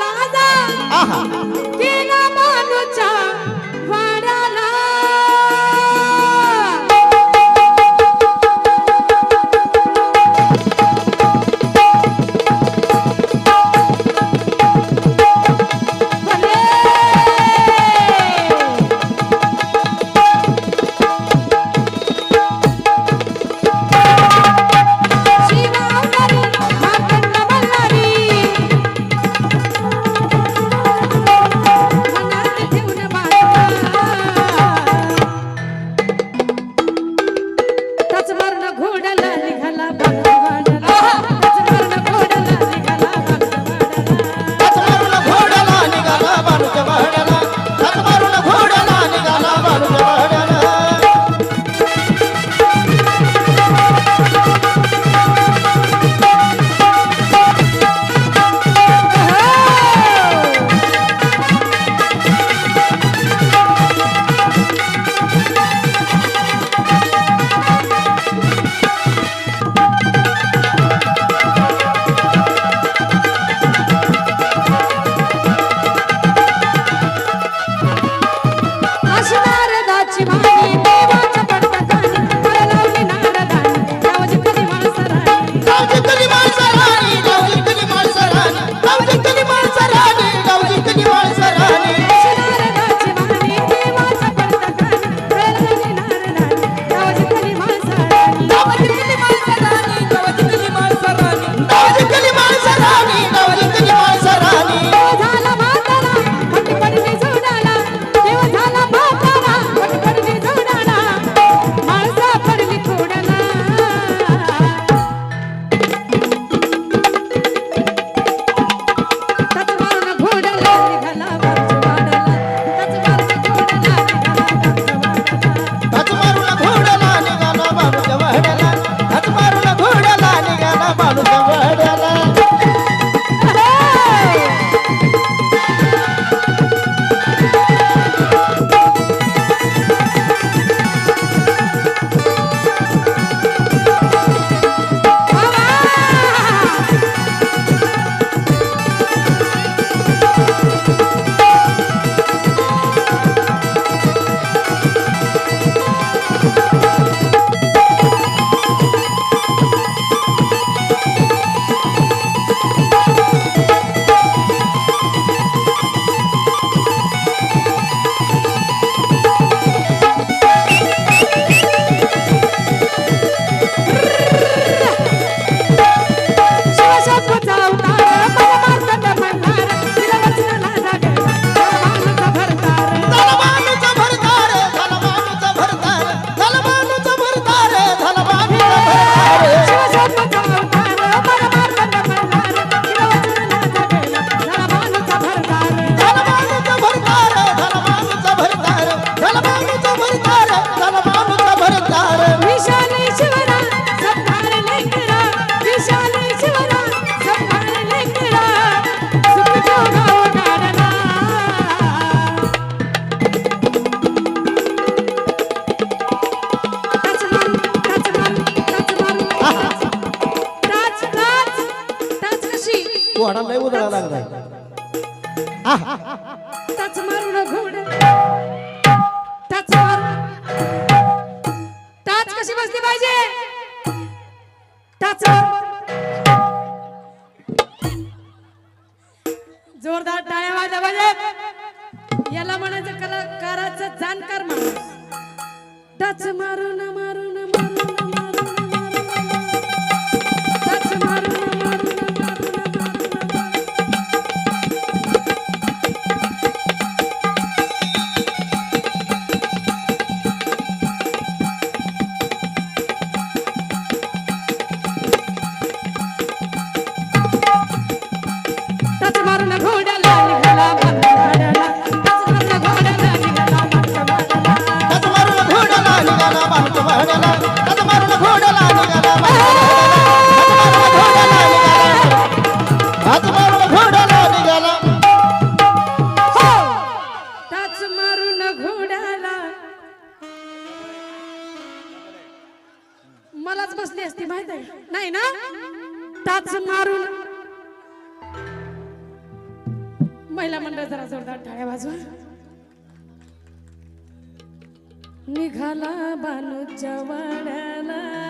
राजा. तो आडा लय उदळा लागलाय. टच जोरदार टाळ्या वाजा पाहिजे म्हणजे याला म्हणायचं कलाकाराचं जाणकार माणूस. टच मारून मा बसली असती माहीत आहे. नाही ना? टाच मारून. महिला मंडळ जरा जोरदार टाळ्या वाजवा. निघाला बानूच्या वाड्याला.